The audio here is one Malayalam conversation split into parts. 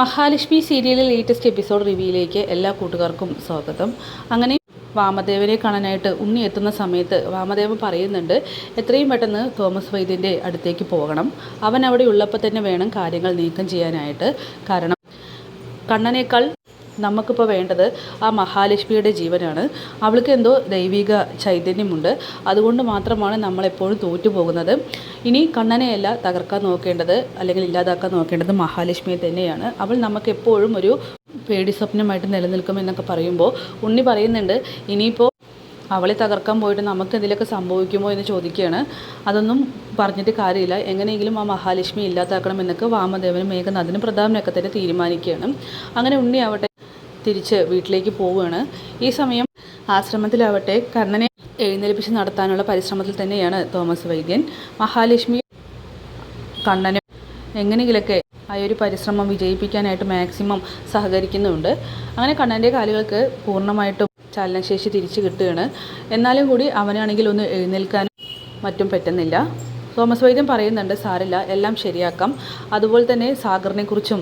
മഹാലക്ഷ്മി സീരിയലിലെ ലേറ്റസ്റ്റ് എപ്പിസോഡ് റിവ്യൂയിലേക്ക് എല്ലാ കൂട്ടുകാർക്കും സ്വാഗതം. അങ്ങനെ വാമദേവനെ കാണാനായിട്ട് ഉണ്ണി എത്തുന്ന സമയത്ത് വാമദേവൻ പറയുന്നുണ്ട് എത്രയും പെട്ടെന്ന് തോമസ് വൈദ്യന്റെ അടുത്തേക്ക് പോകണം. അവൻ അവിടെ ഉള്ളപ്പോൾ തന്നെ വേണം കാര്യങ്ങൾ നീക്കം ചെയ്യാനായിട്ട്. കാരണം കണ്ണനേക്കാൾ നമുക്കിപ്പോൾ വേണ്ടത് ആ മഹാലക്ഷ്മിയുടെ ജീവനാണ്. അവൾക്ക് എന്തോ ദൈവിക ചൈതന്യമുണ്ട്. അതുകൊണ്ട് മാത്രമാണ് നമ്മളെപ്പോഴും തോറ്റു പോകുന്നത് ഇനി കണ്ണനെയല്ല തകർക്കാൻ നോക്കേണ്ടത് അല്ലെങ്കിൽ ഇല്ലാതാക്കാൻ നോക്കേണ്ടത് മഹാലക്ഷ്മിയെ തന്നെയാണ്. അവൾ നമുക്ക് എപ്പോഴും ഒരു പേടി സ്വപ്നമായിട്ട് നിലനിൽക്കും എന്നൊക്കെ പറയുമ്പോൾ ഉണ്ണി പറയുന്നുണ്ട് ഇനിയിപ്പോൾ അവളെ തകർക്കാൻ പോയിട്ട് നമുക്ക് എന്തെങ്കിലുമൊക്കെ സംഭവിക്കുമോ എന്ന് ചോദിക്കുകയാണ്. അതൊന്നും പറഞ്ഞിട്ട് കാര്യമില്ല. എങ്ങനെയെങ്കിലും ആ മഹാലക്ഷ്മി ഇല്ലാതാക്കണം എന്നൊക്കെ വാമദേവനും മേഘനാഥനും പ്രതാപനൊക്കെ തന്നെ തീരുമാനിക്കുകയാണ്. അങ്ങനെ ഉണ്ണി ആവട്ടെ. തിരിച്ച് വീട്ടിലേക്ക് പോവുകയാണ്. ഈ സമയം ആശ്രമത്തിലാവട്ടെ കർണനെ എഴുന്നേൽപ്പിച്ച് നടത്താനുള്ള പരിശ്രമത്തിൽ തന്നെയാണ് തോമസ് വൈദ്യൻ. മഹാലക്ഷ്മി കണ്ണനും എങ്ങനെയെങ്കിലൊക്കെ ആ ഒരു പരിശ്രമം വിജയിപ്പിക്കാനായിട്ട് മാക്സിമം സഹകരിക്കുന്നുണ്ട്. അങ്ങനെ കണ്ണന്റെ കാലുകൾക്ക് പൂർണമായിട്ടും ചലനശേഷി തിരിച്ചു കിട്ടുകയാണ്. എന്നാലും കൂടി അവനാണെങ്കിൽ ഒന്ന് എഴുന്നേൽക്കാനും മറ്റും പറ്റുന്നില്ല. തോമസ് വൈദ്യം പറയുന്നുണ്ട് സാറില്ല എല്ലാം ശരിയാക്കാം. അതുപോലെ തന്നെ സാഗറിനെക്കുറിച്ചും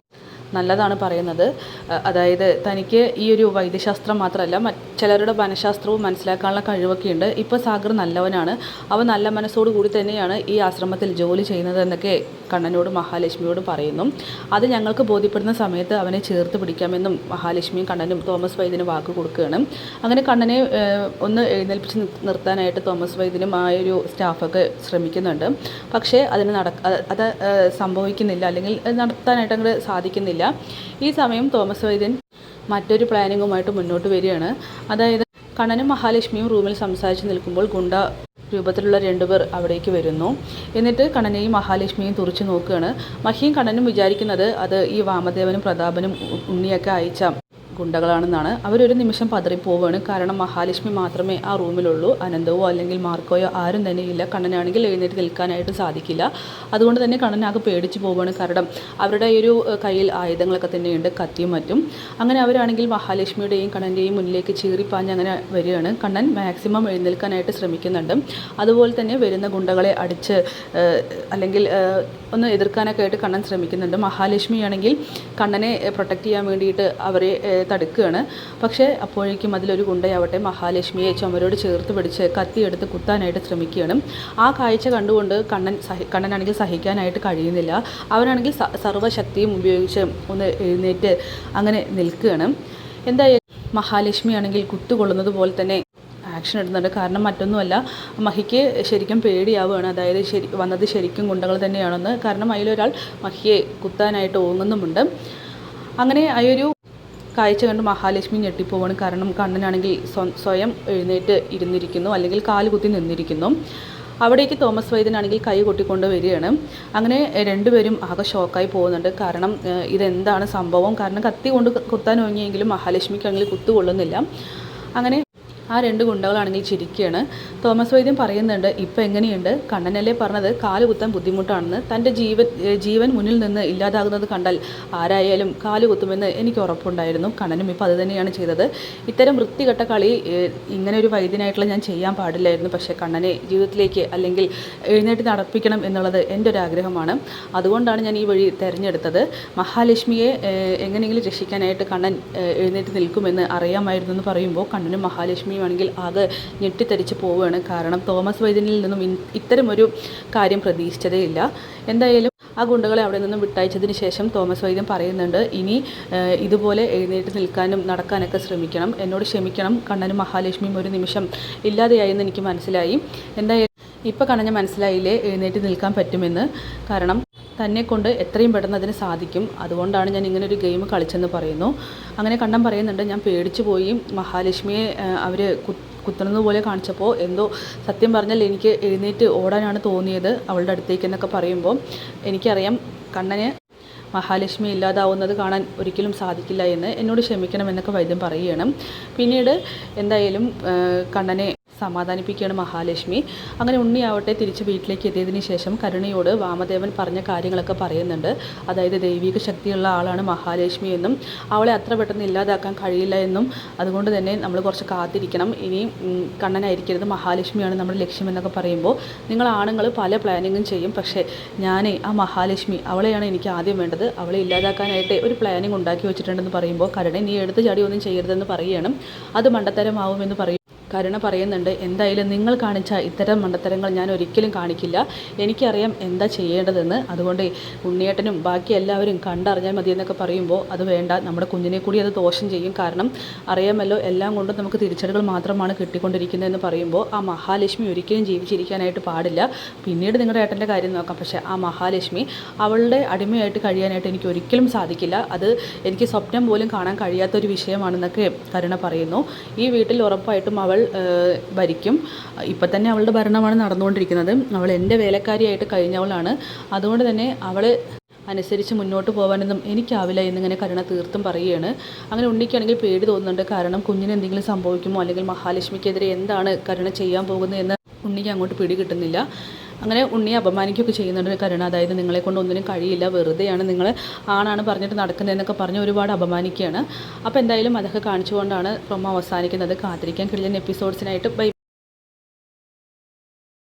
നല്ലതാണ് പറയുന്നത്. അതായത് തനിക്ക് ഈ ഒരു വൈദ്യശാസ്ത്രം മാത്രമല്ല ചിലരുടെ മനഃശാസ്ത്രവും മനസ്സിലാക്കാനുള്ള കഴിവൊക്കെ ഉണ്ട്. ഇപ്പോൾ സാഗർ നല്ലവനാണ്. അവൻ നല്ല മനസ്സോടു കൂടി തന്നെയാണ് ഈ ആശ്രമത്തിൽ ജോലി ചെയ്യുന്നത് എന്നൊക്കെ കണ്ണനോട് മഹാലക്ഷ്മിയോട് പറയുന്നു. അത് ഞങ്ങൾക്ക് ബോധ്യപ്പെടുന്ന സമയത്ത് അവനെ ചേർത്ത് പിടിക്കാമെന്നും മഹാലക്ഷ്മിയും കണ്ണനും തോമസ് വൈദ്യന് വാക്ക് കൊടുക്കുകയാണ്. അങ്ങനെ കണ്ണനെ ഒന്ന് എഴുന്നേൽപ്പിച്ച് നിർത്താനായിട്ട് തോമസ് വൈദ്യനും ആ ഒരു സ്റ്റാഫൊക്കെ ശ്രമിക്കുന്നുണ്ട്. പക്ഷേ അതിന് നട അത് സംഭവിക്കുന്നില്ല. അല്ലെങ്കിൽ നടത്താനായിട്ട് അങ്ങോട്ട് സാധിക്കുന്നില്ല. ഈ സമയം തോമസ് വൈദ്യൻ മറ്റൊരു പ്ലാനിങ്ങുമായിട്ട് മുന്നോട്ട് വരികയാണ്. അതായത് കണ്ണനും മഹാലക്ഷ്മിയും റൂമിൽ സംസാരിച്ച് നിൽക്കുമ്പോൾ ഗുണ്ട രൂപത്തിലുള്ള രണ്ടുപേർ അവിടേക്ക് വരുന്നു. എന്നിട്ട് കണ്ണനെയും മഹാലക്ഷ്മിയും തുറച്ചു നോക്കുകയാണ്. മഹിയും കണ്ണനും വിചാരിക്കുന്നത് അത് ഈ വാമദേവനും പ്രതാപനും ഉണ്ണിയൊക്കെ അയച്ച ഗുണ്ടകളാണെന്നാണ് അവരൊരു നിമിഷം പതറിപ്പോവാണ്. കാരണം മഹാലക്ഷ്മി മാത്രമേ ആ റൂമിലുള്ളൂ. അനന്തവോ അല്ലെങ്കിൽ മാർക്കോയോ ആരും തന്നെ ഇല്ല. കണ്ണനാണെങ്കിൽ എഴുന്നേറ്റ് നിൽക്കാനായിട്ട് സാധിക്കില്ല. അതുകൊണ്ട് തന്നെ കണ്ണനാകെ പേടിച്ചു പോവാണ്. കാരണം അവരുടെ ഒരു കയ്യിൽ ആയുധങ്ങളൊക്കെ തന്നെയുണ്ട് കത്തിയും മറ്റും. അങ്ങനെ അവരാണെങ്കിൽ മഹാലക്ഷ്മിയുടെയും കണ്ണന്റെയും മുന്നിലേക്ക് ചീറിപ്പാഞ്ഞ് അങ്ങനെ വരികയാണ്. കണ്ണൻ മാക്സിമം എഴുന്നേൽക്കാനായിട്ട് ശ്രമിക്കുന്നുണ്ട്. അതുപോലെ തന്നെ വരുന്ന ഗുണ്ടകളെ അടിച്ച് അല്ലെങ്കിൽ ഒന്ന് എതിർക്കാനൊക്കെ ആയിട്ട് കണ്ണൻ ശ്രമിക്കുന്നുണ്ട്. മഹാലക്ഷ്മിയാണെങ്കിൽ കണ്ണനെ പ്രൊട്ടക്റ്റ് ചെയ്യാൻ വേണ്ടിയിട്ട് അവരെ തടുക്കുകയാണ്. പക്ഷേ അപ്പോഴേക്കും അതിലൊരു ഗുണ്ടയാവട്ടെ മഹാലക്ഷ്മിയെ ചുമരോട് ചേർത്ത് പിടിച്ച് കത്തിയെടുത്ത് കുത്താനായിട്ട് ശ്രമിക്കുകയാണ്. ആ കാഴ്ച കണ്ടുകൊണ്ട് കണ്ണൻ സഹി കണ്ണനാണെങ്കിൽ സഹിക്കാനായിട്ട് കഴിയുന്നില്ല. അവനാണെങ്കിൽ സർവശക്തിയും ഉപയോഗിച്ച് ഒന്ന് എഴുന്നേറ്റ് അങ്ങനെ നിൽക്കുകയാണ്. എന്തായാലും മഹാലക്ഷ്മി ആണെങ്കിൽ കുത്തുകൊള്ളുന്നത് പോലെ തന്നെ ആക്ഷൻ എടുക്കുന്നുണ്ട്. കാരണം മറ്റൊന്നുമല്ല മഹിക്ക് ശരിക്കും പേടിയാവുകയാണ്. അതായത് ശരി വന്നത് ശരിക്കും ഗുണ്ടകൾ തന്നെയാണെന്ന്. കാരണം അതിലൊരാൾ മഹിയെ കുത്താനായിട്ട് ഓങ്ങുന്നുമുണ്ട്. അങ്ങനെ ആ ഒരു കാഴ്ച കണ്ട് മഹാലക്ഷ്മി ഞെട്ടിപ്പോവാണ്. കാരണം കണ്ണനാണെങ്കിൽ സ്വ- സ്വയം എഴുന്നേറ്റ് ഇരുന്നിരിക്കുന്നു. അല്ലെങ്കിൽ കാൽ കുത്തി നിന്നിരിക്കുന്നു. അവിടേക്ക് തോമസ് വൈദ്യനാണെങ്കിൽ കൈ കൊട്ടിക്കൊണ്ട് വരികയാണ്. അങ്ങനെ രണ്ടുപേരും ആകെ ഷോക്കായി പോകുന്നുണ്ട്. കാരണം ഇതെന്താണ് സംഭവം? കാരണം കത്തി കൊണ്ട് കുത്താൻ ഒഴിഞ്ഞെങ്കിലും മഹാലക്ഷ്മിക്കാണെങ്കിൽ കുത്തുകൊള്ളുന്നില്ല. അങ്ങനെ ആ രണ്ട് ഗുണ്ടകളാണെങ്കിൽ ചിരിക്കുകയാണ്. തോമസ് വൈദ്യം പറയുന്നുണ്ട് ഇപ്പം എങ്ങനെയുണ്ട്? കണ്ണനല്ലേ പറഞ്ഞത് കാൽ കുത്താൻ ബുദ്ധിമുട്ടാണെന്ന്. തന്റെ ജീവൻ ജീവൻ മുന്നിൽ നിന്ന് ഇല്ലാതാകുന്നത് കണ്ടാൽ ആരായാലും കാലുകുത്തുമെന്ന് എനിക്ക് ഉറപ്പുണ്ടായിരുന്നു. കണ്ണനും ഇപ്പോൾ അത് തന്നെയാണ് ചെയ്തത്. ഇത്തരം വൃത്തികെട്ട കളി ഇങ്ങനെ ഒരു വൈദ്യനായിട്ടുള്ള ഞാൻ ചെയ്യാൻ പാടില്ലായിരുന്നു. പക്ഷേ കണ്ണനെ ജീവിതത്തിലേക്ക് അല്ലെങ്കിൽ എഴുന്നേറ്റ് നടപ്പിക്കണം എന്നുള്ളത് എന്റെ ഒരു ആഗ്രഹമാണ്. അതുകൊണ്ടാണ് ഞാൻ ഈ വഴി തിരഞ്ഞെടുത്തത്. മഹാലക്ഷ്മിയെ എങ്ങനെയെങ്കിലും രക്ഷിക്കാനായിട്ട് കണ്ണൻ എഴുന്നേറ്റ് നിൽക്കുമെന്ന് അറിയാമായിരുന്നു എന്ന് പറയുമ്പോൾ കണ്ണനും മഹാലക്ഷ്മിയും ആണെങ്കിൽ അത് ഞെട്ടിത്തരിച്ച് പോവുകയാണ്. കാരണം തോമസ് വൈദ്യനിൽ നിന്നും ഇത്തരമൊരു കാര്യം പ്രതീക്ഷിച്ചതേ ഇല്ല. എന്തായാലും ആ ഗുണ്ടകളെ അവിടെ നിന്നും വിട്ടയച്ചതിന് ശേഷം തോമസ് വൈദ്യൻ പറയുന്നുണ്ട് ഇനി ഇതുപോലെ എഴുന്നേറ്റ് നിൽക്കാനും നടക്കാനൊക്കെ ശ്രമിക്കണം. എന്നോട് ക്ഷമിക്കണം. കണ്ണനും മഹാലക്ഷ്മിയും ഒരു നിമിഷം ഇല്ലാതെയായെന്ന് എനിക്ക് മനസ്സിലായി. എന്തായാലും ഇപ്പോൾ കണ്ണന് മനസ്സിലായില്ലേ? എഴുന്നേറ്റ് നിൽക്കാൻ പറ്റുമെന്ന്. കാരണം തന്നെ കൊണ്ട് എത്രയും പെട്ടെന്ന് അതിന് സാധിക്കും. അതുകൊണ്ടാണ് ഞാൻ ഇങ്ങനെ ഒരു ഗെയിം കളിച്ചെന്ന് പറയുന്നു. അങ്ങനെ കണ്ടം പറയുന്നുണ്ട്. ഞാൻ പേടിച്ചു പോയി. മഹാലക്ഷ്മിയെ അവർ കുത്തുന്നത് പോലെ കാണിച്ചപ്പോൾ എന്തോ സത്യം പറഞ്ഞാൽ എനിക്ക് എഴുന്നേറ്റ് ഓടാനാണ് തോന്നിയത്. അവളുടെ അടുത്തേക്ക് എന്നൊക്കെ പറയുമ്പോൾ എനിക്കറിയാം കണ്ണന് മഹാലക്ഷ്മി ഇല്ലാതാവുന്നത് കാണാൻ ഒരിക്കലും സാധിക്കില്ല എന്ന്. എന്നോട് ക്ഷമിക്കണമെന്നൊക്കെ വൈദ്യം പറയുകയാണ്. പിന്നീട് എന്തായാലും കണ്ണനെ സമാധാനിപ്പിക്കുകയാണ് മഹാലക്ഷ്മി. അങ്ങനെ ഉണ്ണിയാവട്ടെ തിരിച്ച് വീട്ടിലേക്ക് എത്തിയതിന് ശേഷം കരുണയോട് വാമദേവൻ പറഞ്ഞ കാര്യങ്ങളൊക്കെ പറയുന്നുണ്ട്. അതായത് ദൈവിക ശക്തിയുള്ള ആളാണ് മഹാലക്ഷ്മി എന്നും അവളെ അത്ര പെട്ടെന്ന് ഇല്ലാതാക്കാൻ കഴിയില്ല എന്നും അതുകൊണ്ട് തന്നെ നമ്മൾ കുറച്ച് കാത്തിരിക്കണം. ഇനി കണ്ണനായിരിക്കരുത് മഹാലക്ഷ്മിയാണ് നമ്മുടെ ലക്ഷ്യം എന്നൊക്കെ പറയുമ്പോൾ നിങ്ങൾ ആണുങ്ങൾ പല പ്ലാനിങ്ങും ചെയ്യും. പക്ഷേ ഞാൻ ആ മഹാലക്ഷ്മി അവളെയാണ് എനിക്ക് ആദ്യം വേണ്ടത്. അവളെ ഇല്ലാതാക്കാനായിട്ട് ഒരു പ്ലാനിങ് ഉണ്ടാക്കി വെച്ചിട്ടുണ്ടെന്ന് പറയുമ്പോൾ കരുണ നീ എടുത്ത് ചാടി ഒന്നും ചെയ്യരുതെന്ന് പറയുകയാണ് അത് മണ്ടത്തരമാവുമെന്ന് പറയും. കരുണ പറയുന്നുണ്ട്. എന്തായാലും നിങ്ങൾ കാണിച്ച ഇത്തരം മണ്ടത്തരങ്ങൾ ഞാൻ ഒരിക്കലും കാണിക്കില്ല. എനിക്കറിയാം എന്താ ചെയ്യേണ്ടതെന്ന്. അതുകൊണ്ട് ഉണ്ണിയേട്ടനും ബാക്കി എല്ലാവരും കണ്ടറിഞ്ഞാൽ മതി എന്നൊക്കെ പറയുമ്പോൾ അത് വേണ്ട. നമ്മുടെ കുഞ്ഞിനെ കൂടി അത് ദോഷം ചെയ്യും. കാരണം അറിയാമല്ലോ എല്ലാം കൊണ്ടും നമുക്ക് തിരിച്ചടികൾ മാത്രമാണ് കിട്ടിക്കൊണ്ടിരിക്കുന്നതെന്ന് പറയുമ്പോൾ ആ മഹാലക്ഷ്മി ഒരിക്കലും ജീവിച്ചിരിക്കാനായിട്ട് പാടില്ല. പിന്നീട് നിങ്ങളുടെ ഏട്ടന്റെ കാര്യം നോക്കാം. പക്ഷേ ആ മഹാലക്ഷ്മി അവളുടെ അടിമയായിട്ട് കഴിയാനായിട്ട് എനിക്ക് ഒരിക്കലും സാധിക്കില്ല. അത് എനിക്ക് സ്വപ്നം പോലും കാണാൻ കഴിയാത്തൊരു വിഷയമാണെന്നൊക്കെ കരുണ പറയുന്നു. ഈ വീട്ടിൽ ഉറപ്പായിട്ടും അവൾ ഭരിക്കും. ഇപ്പം തന്നെ അവളുടെ ഭരണമാണ് നടന്നുകൊണ്ടിരിക്കുന്നത്. അവൾ എന്റെ വേലക്കാരിയായിട്ട് കഴിഞ്ഞവളാണ്. അതുകൊണ്ട് തന്നെ അവൾ അനുസരിച്ച് മുന്നോട്ട് പോകാനൊന്നും എനിക്കാവില്ല എന്നിങ്ങനെ കരുണ തീർത്തും പറയുകയാണ്. അങ്ങനെ ഉണ്ണിക്കാണെങ്കിൽ പേടി തോന്നുന്നുണ്ട്. കാരണം കുഞ്ഞിന് എന്തെങ്കിലും സംഭവിക്കുമോ? അല്ലെങ്കിൽ മഹാലക്ഷ്മിക്കെതിരെ എന്താണ് കരുണ ചെയ്യാൻ പോകുന്നത് എന്ന് ഉണ്ണിക്ക് അങ്ങോട്ട് പിടി കിട്ടുന്നില്ല. അങ്ങനെ ഉണ്ണിയെ അപമാനിക്കുകയൊക്കെ ചെയ്യുന്നുണ്ട് കരുണ. അതായത് നിങ്ങളെ കൊണ്ട് ഒന്നിനും കഴിയില്ല വെറുതെയാണ് നിങ്ങൾ ആണാണ് പറഞ്ഞിട്ട് നടക്കുന്നതെന്നൊക്കെ പറഞ്ഞ് ഒരുപാട് അപമാനിക്കുകയാണ്. അപ്പോൾ എന്തായാലും അതൊക്കെ കാണിച്ചുകൊണ്ടാണ് പ്രൊമോ അവസാനിക്കുന്നത്. കാത്തിരിക്കാൻ കിഴിഞ്ഞ എപ്പിസോഡ്സിനായിട്ട് ബൈ.